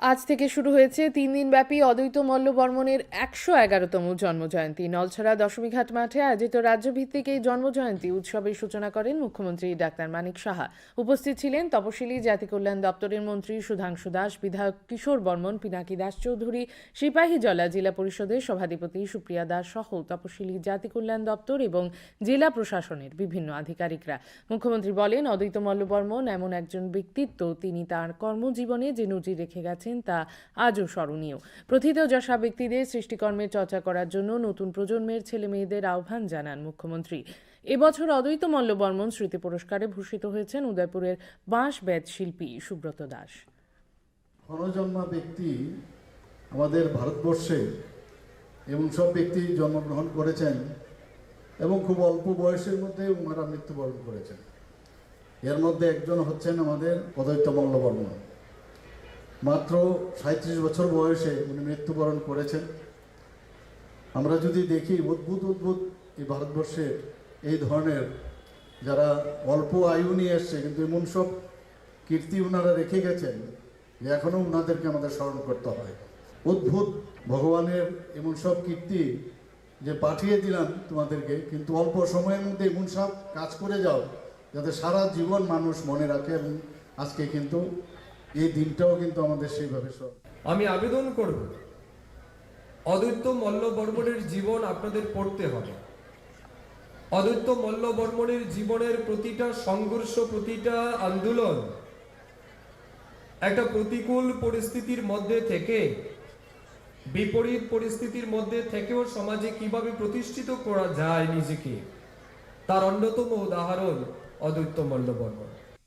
আজ থেকে শুরু হয়েছে তিন দিনব্যাপী অদ্বৈত মল্ল বর্মনের একশো এগারোতম জন্মজয়ন্তী। নলছড়া দশমীঘাট মাঠে আয়োজিত রাজ্যভিত্তিক এই জন্মজয়ন্তী উৎসবের সূচনা করেন মুখ্যমন্ত্রী ডাক্তার মানিক সাহা। উপস্থিত ছিলেন তপশিলি, জাতি কল্যাণ দপ্তরের মন্ত্রী সুধাংশু দাস, বিধায়ক কিশোর বর্মন পিনাকি দাস চৌধুরী, সিপাহী জলা জেলা পরিষদের সভাধিপতি সুপ্রিয়া দাস সহ তপশিলি, জাতি কল্যাণ দপ্তর এবং জেলা প্রশাসনের বিভিন্ন আধিকারিকরা। মুখ্যমন্ত্রী বলেন, অদ্বৈত মল্ল বর্মন এমন একজন ব্যক্তিত্ব, তিনি তার কর্মজীবনে যে নজির রেখে গেছেন তা আজও স্মরণীয়। প্রথিতযশা ব্যক্তিদের সৃষ্টিকর্মের চর্চা করার জন্য নতুন প্রজন্মের ছেলে মেয়েদের আহ্বান জানান মুখ্যমন্ত্রী। এবছর অদ্বৈত মল্ল বর্মন স্মৃতি পুরস্কারে ভূষিত হয়েছেন উদয়পুরের বাঁশ বেদ শিল্পী সুব্রত দাস। ক্ষণজন্মা ব্যক্তি আমাদের ভারতবর্ষে এবং সব ব্যক্তি জন্মগ্রহণ করেছেন এবং খুব অল্প বয়সের মধ্যে ওনারা মৃত্যুবরণ করেছেন। এর মধ্যে একজন হচ্ছেন আমাদের অদ্বৈত মল্লবর্মন মাত্র সাঁত্রিশ বছর বয়সে উনি মৃত্যুবরণ করেছেন। আমরা যদি দেখি অদ্ভুত অদ্ভুত এই ভারতবর্ষে এই ধরনের যারা অল্প আয়ু নিয়ে এসছে, কিন্তু এমন সব কীর্তি ওনারা রেখে গেছেন যে এখনও ওনাদেরকে আমাদের স্মরণ করতে হয়। অদ্ভুত ভগবানের এমন সব কীর্তি যে পাঠিয়ে দিলাম তোমাদেরকে, কিন্তু অল্প সময়ের মধ্যে এমন সব কাজ করে যাও যাতে সারা জীবন মানুষ মনে রাখে এবং আজকে কিন্তু এই দিনটাও কিন্তু আমাদের সেইভাবে স্মরণ আমি আবেদন করব, অদ্বৈত মল্ল জীবন আপনাদের পড়তে হবে। অদ্বৈত মল্ল বর্মনের জীবনের প্রতিটা সংঘর্ষ, প্রতিটা আন্দোলন একটা প্রতিকূল পরিস্থিতির মধ্যে থেকে, বিপরীত পরিস্থিতির মধ্যে থেকেও সমাজে কীভাবে প্রতিষ্ঠিত করা যায় নিজেকে, তার অন্যতম উদাহরণ অদ্বৈত মল্ল বর্মন